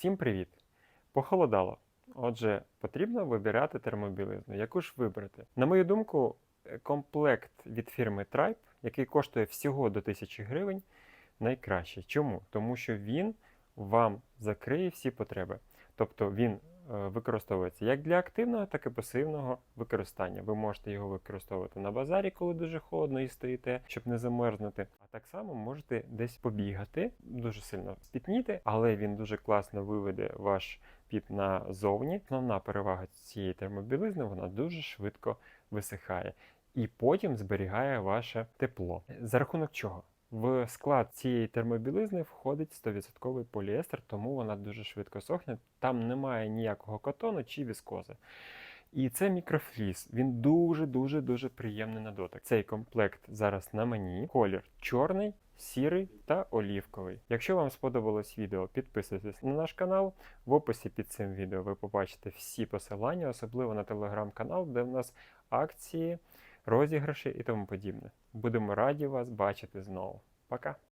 Всім привіт! Похолодало. Отже, потрібно вибирати термобілизну. Яку ж вибрати? На мою думку, е, комплект від фірми Tribe, який коштує всього до 1000 гривень, найкраще. Чому? Тому що він вам закриє всі потреби. Тобто він використовується як для активного, так і пасивного використання. Ви можете його використовувати на базарі, коли дуже холодно і стоїте, щоб не замерзнути. А так само можете десь побігати, дуже сильно спітніти, але він дуже класно виведе ваш піт назовні. Основна перевага цієї термобілизни вона дуже швидко висихає і потім зберігає ваше тепло. За рахунок чого? В склад цієї термобілизни входить 100% поліестер, тому вона дуже швидко сохне. Там немає ніякого котону чи віскози. І це мікрофліс. Він дуже дуже дуже приємний на дотик. Цей комплект зараз на мені. Колір чорний, сірий та олівковий. Якщо вам сподобалось відео, підписуйтесь на наш канал. В описі під цим відео ви побачите всі посилання, особливо на телеграм-канал, де в нас акції, розіграші і тому подібне. Будемо раді вас бачити знову. Пока!